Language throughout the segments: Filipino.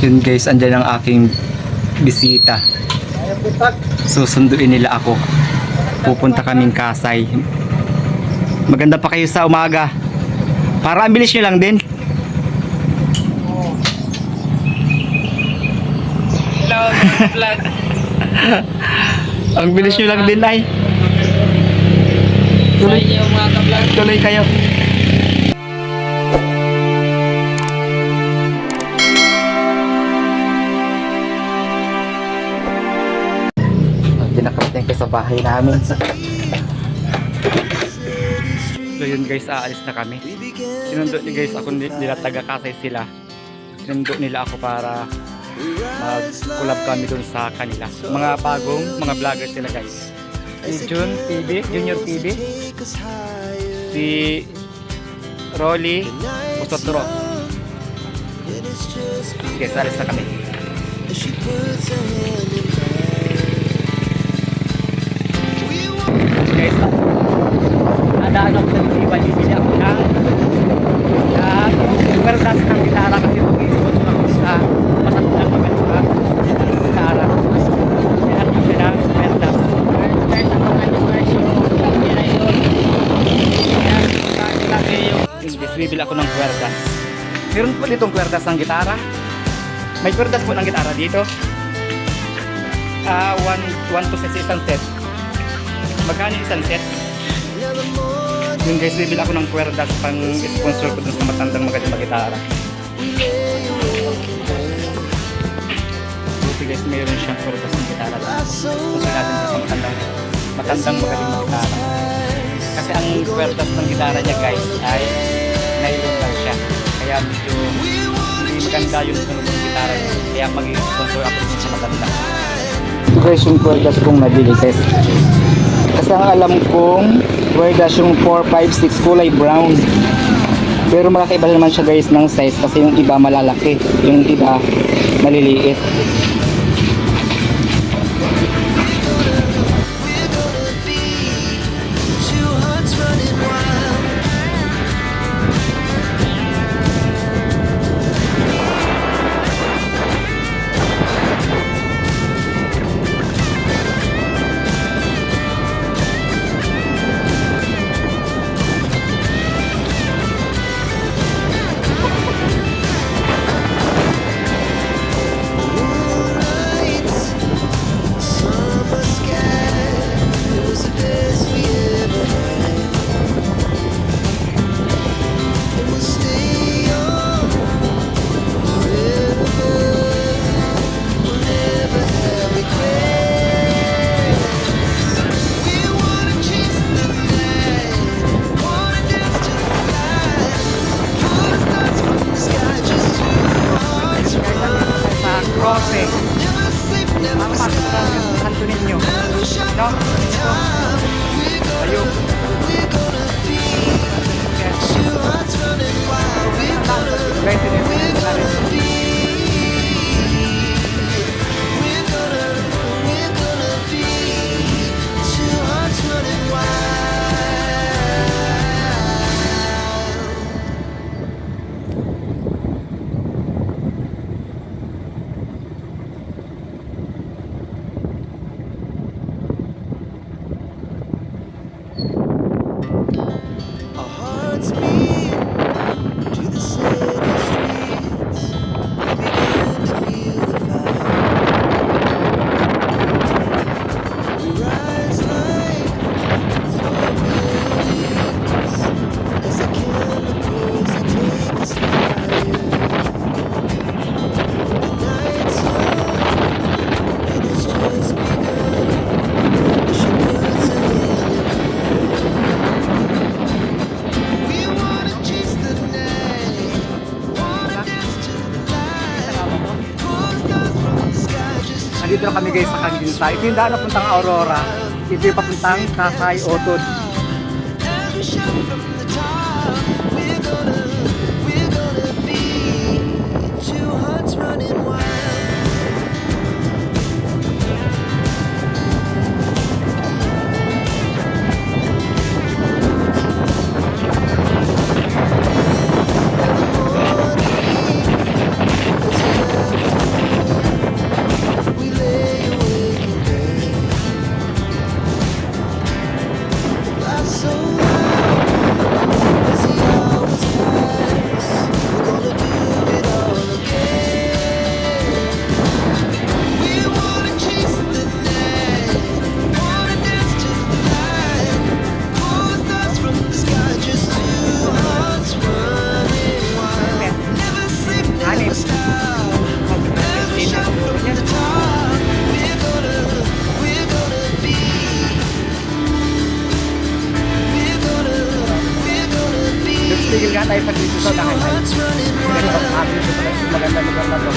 Yun guys, andyan ang aking bisita. Susunduin nila ako. Pupunta kaming Kasay. Maganda pa kayo sa umaga. Para ang bilis nyo lang din. Hello, vlog. Ang bilis nyo lang din ay. Ka-vlog. Tuloy kayo. Bahay namin. So yun guys, aalis na kami. Sinundo ni guys ako ni- nila taga Kasay sila. Sinundo nila ako para mag-collab kami dun sa kanila. Mga bagong, mga vlogger sila guys. Si Jun TV, Junior TV, si Rolly Usotro. Guys, alis na kami. Nadaan ako sa Diba, bibili ako ng ng kwerdas ng gitara kasi mag-sponsor ako sa maganda gitara. Kaya ako siya ng nyo guys yung. Yan, lagi yung English, bibili ako ng kwerdas. Meron po ditong kwerdas ng gitara. May kwerdas po ng gitara dito. Ah, one, one to set isang set. Magkano isang set? Yung guys, bibili ako ng kwerdas pang sponsor ko dun sa matandang magandang gitara. Buti guys, mayroon siyang kwerdas ng gitara. Sponsor natin sa matandang matandang magaling na gitara. Kasi ang kwerdas ng gitara niya guys ay nylon lang siya. Kaya medyo hindi maganda yung sunog ng gitara niya. Kaya mag-sponsor ako sa maganda. Ito guys yung kwerdas kong nabili guys. Kasi ang alam kong kwerdas yung 4, 5, 6 kulay brown. Pero makakaiba naman siya guys ng size kasi yung iba malalaki, yung iba maliliit. Ang pasok na yung kanto ninyo. No? Ayun. Guys, ini na rin. Na kami guys sa Kandinsa. Ito yung daan na puntang Aurora. Ito yung papuntang Kasay Otod. Dito pala yung maganda lugar na to.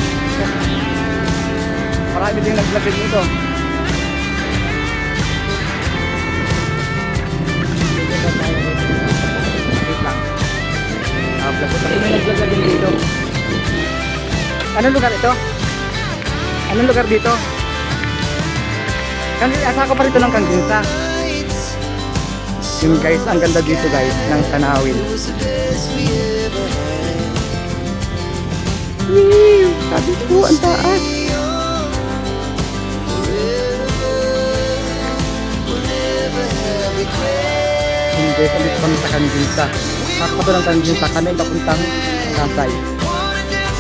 Marami din nag-vlog din dito. Kasi dito. Anong lugar ito? Anong lugar dito? Kanil, asa ko pa rito ng Kanginsa. Yun guys, ang ganda dito guys, ng tanawin. Wee! Sabi ko, ang taas. Hindi, kami kami sa Kanginsa. Sakto to ng Kanginsa, kami papuntang Kasay. Wanna dance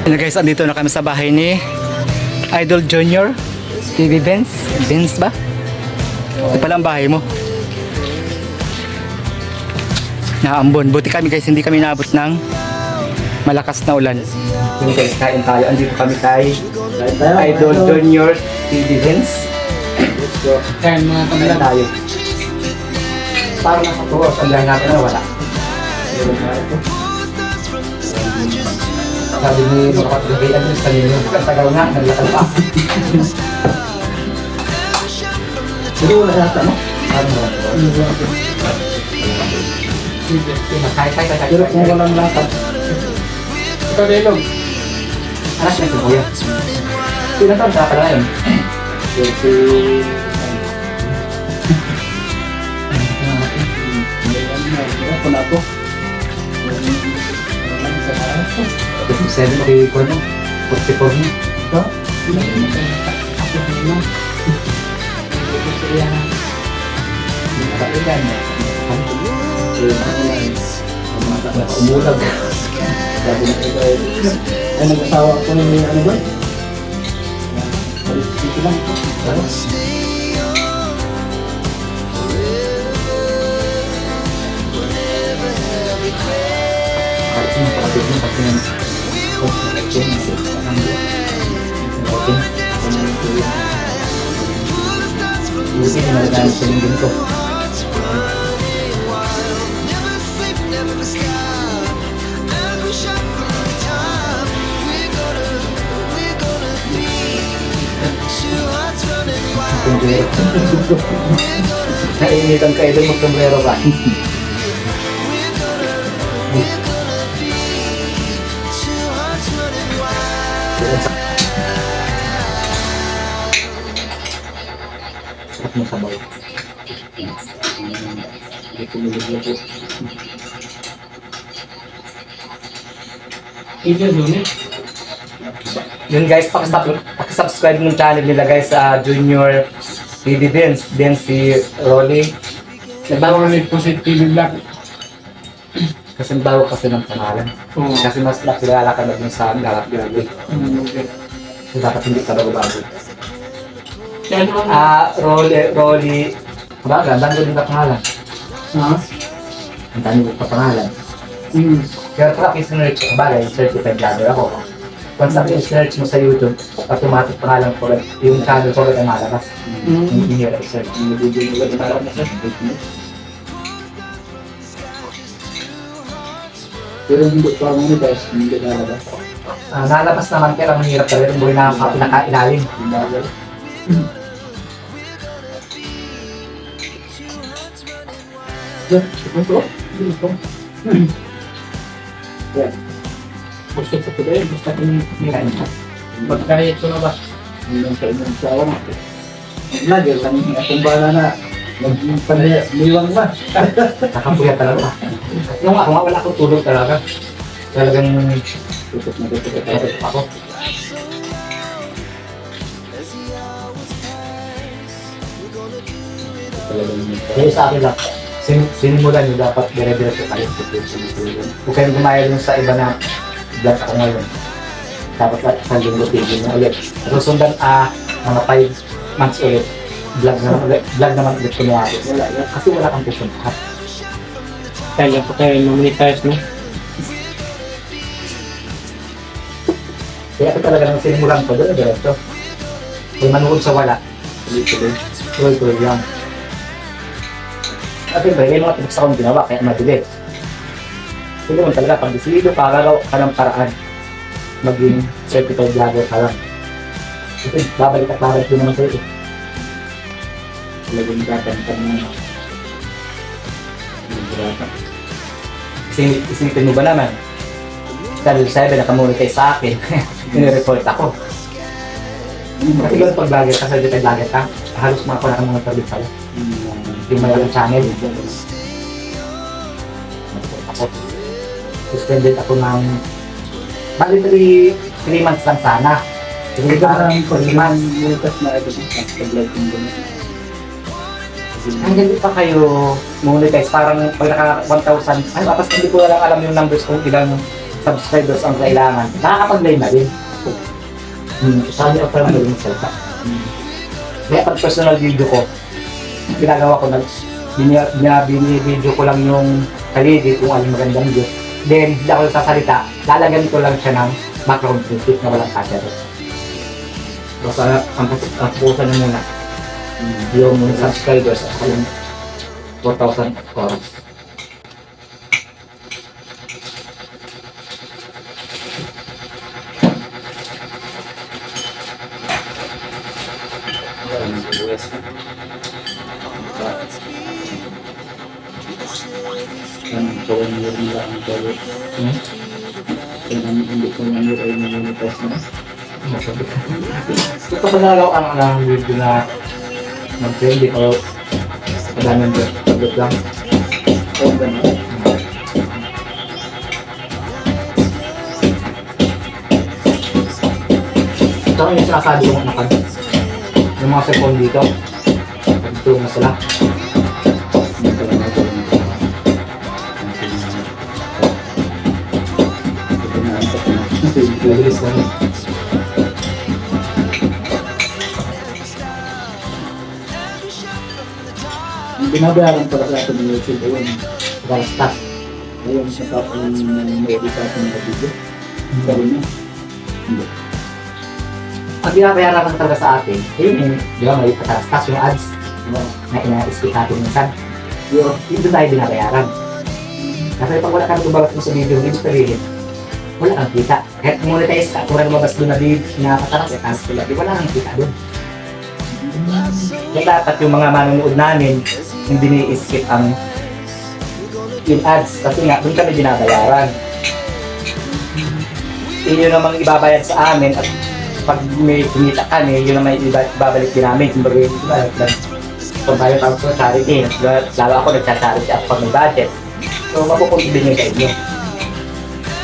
Ano guys, andito na kami sa bahay ni Idol Junior TV Benz. Benz ba? Ito pala ang bahay mo. Naambon. Buti kami guys, hindi kami naabot ng malakas na ulan. Yung guys, kain tayo. Andito kami kay Idol Junior TV Benz. Kain mga Kain kamilang. tayo. Parang nasa tuwas. Ang lang natin na wala. Sabi ni Murat Lugay, ano sa ninyo? Tagal nga, naglakad pa. Hindi wala yata, no? Ano ba? Kaya, kaya, kaya. Pero kung walang lakad, Ikaw Delog. anak niya si Kuya. Ilan taon ka pala yun? Thirty... Kung ako, 57 kay Kuya, 44 na. Ito? Nakailan na. Umulag. Sabi na ito ay, ay nag-asawa ko ng ano ba? Dito lang ito. Ano? Kahit yung kapatid mo, kasi okay. Buti na nalagaan sa lingin ko. Never sleep, never stop. As we shot from the top, we're gonna, we're gonna be two Sarap mo sabaw. Hindi kumulog na po. Eh. Yun guys, pakisub- pakisubscribe ng channel nila guys sa Junior TV Dance. Dance si Rolly. Nagbawa ni po si Black. Kasi bago kasi ng pangalan. Oo. Kasi mas nakilala ka na dun sa galap gabi. Mm, okay. So dapat hindi ka bago bago. Kaya ang... Ah, Rolly, Rolly. Baga, ang dami din pangalan. Ha? Ang dami ko pa pangalan. Mm. Pero kung i-search, bagay, certified vlogger ako. Once ako i-search mo sa YouTube, automatic pangalan ko rin, yung channel ko rin ang malabas. Mm. Hindi nyo i-search. Pero hindi pa mo guys, hindi lalabas. Ah, nalabas naman, kaya lang mahirap talaga yung buhay na sa pinakailalim. Diyan, ito. Ito. Yan. Gusto ko ko dahil, ito na ba? Hanggang sa inyong sawa na. Vlogger lang yung akong bala na. Nagpaniwang ba? Nakapuyat talaga. Yung ako nga, wala akong tulog talaga. Talagang Tutok na tutok na tutok ako. Kaya sa akin lang, sin sinimulan nyo dapat dire-diretso kayo. Huwag kayong gumaya dun sa iba na vlog ako ngayon. Dapat sa sa linggo tigil na ulit. Susundan ah, mga 5 months ulit. Vlog naman ulit. Vlog naman ulit. Wala, kasi wala kang pupuntahan. Kaya po kayo monetize no? Kaya ako talaga nang sinimulan ko, dire-diretso. Kung manood sa wala, tuloy-tuloy lang. At siyempre, may mga tips akong ginawa, kaya mabilis. Hindi mo talaga, pag desidido ka, gagawa ka ng paraan. Maging certified vlogger ka lang. Kasi babalik at babalik din naman sa'yo. eh. Talagang tatantang na. Kasi isipin mo ba naman, dahil 7 nakamonetize sa akin, inireport ako. Kasi ganun pag vlogger ka, certified vlogger ka, halos mga pala ka mga tabig pala. Yung malaking channel, ako. Suspended ako ng bali 3 3 months lang sana. Hindi ka parang 3 months. bukas na ito sa vlog kong ganito. Ang hindi pa kayo monetize. Parang pag naka 1,000, ay tapos hindi ko lang alam yung numbers kung ilang subscribers ang kailangan. Nakakapag-live na din. Hmm, sabi ako parang gawin sa salita. Kaya pag personal video ko, ginagawa ko na binibideo ko lang yung kalidi kung anong magandang video. Then, hindi ako sasalita, lalagyan ko lang siya ng background music na walang cutter. Basta ang ang pusa na muna yung subscribers at yung 4,000 oras. Ano, gawin mo nila ang gawin. Hmm? Kaya hindi ko lang yun ay monetize na. Ito pa nagawa ang ang video na mag-trend o madaming pagod lang. Oo, ganun. Ito yung sinasabi ko na pag yung mga cellphone dito, na sila. Ito na sa Mabilis lang yun. Binabayaran pala sa atin ng YouTube, ayun. Basta. Ayun, sa tapong may-edit sa atin ng video. Sabi niya. Hindi. Ang binabayaran lang talaga sa atin, yun yung, di ba, may patastas yung ads na ina-skip natin minsan. Yun, yun doon tayo binabayaran. Kasi pag wala ka nagbabalat mo sa video, hindi sabihin, wala kang kita. Kahit monetize ka, kung lumabas doon na video na pataras, eh, cancel lang. Wala kang kita doon. Kaya dapat yung mga manonood namin, hindi ni-skip ang yung ads kasi nga doon kami binabayaran. Yun yung namang ibabayad sa amin at pag may kumita kami, yun naman iba- ibabalik din namin. Kumbaga, diba, like, kung tayo tawag sa charity, lalo ako nagsa-charity ako pag may budget. So, mapupunti din yung sa inyo.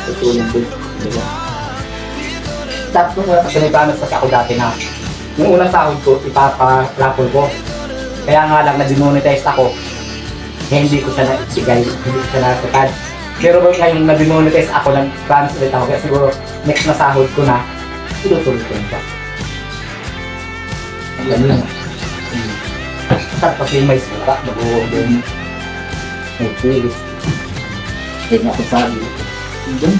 Tutulong din. Diba? Tapos nung kasi may promise kasi ako dati na yung unang sahod ko, ipapa-raffle ko. Kaya nga lang na demonetize ako, kaya hindi ko siya na-ibigay, hindi ko siya na-tatad. Pero ba ngayong na-demonetize ako, nag-trans ulit ako. Kaya siguro next na sahod ko na, itutuloy ko siya. Yun. Tapos yung may suka, mag-uwag din. May pilit. Hindi nga ako sabi. Doon.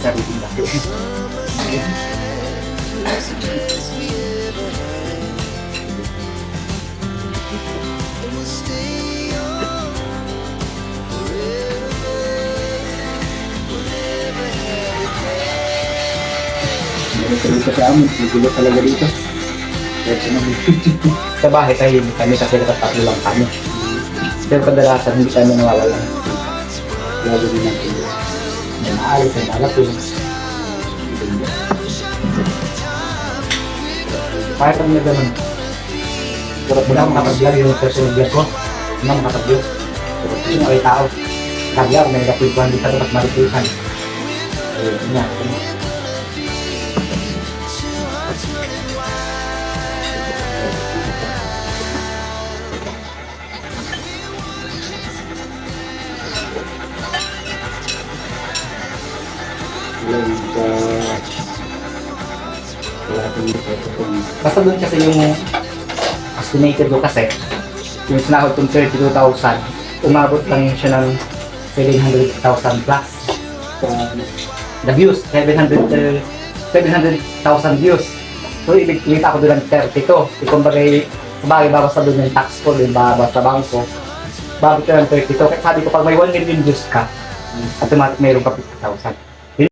Sarili lang. Dito sa amin, magulo talaga dito. Sa bahay tahimik kami kasi nakatatlo lang kami. Pero kadalasan hindi kami nawawala. lalo din natin. May maayos, may malapin. Kaya kami na ganun. Pero wala akong makapag-vlog yung personal vlog ko. Wala akong makapag-vlog. Yung mga tao. Kaya may napagpuan dito at maripusan. Ayun nga. Wala yung Basta doon kasi yung estimated ko kasi, yung sinahod kong 32,000, umabot lang siya ng 700,000 plus. sa... The views, 700, uh, 700,000 views. So, ibig kita ko doon ng 32. Kung bagay, bagay babasa doon yung tax ko, yung babasa sa bangko, babot ka ng 32. Kaya sabi ko, pag may 1 million views ka, automatic mayroon ka 50,000.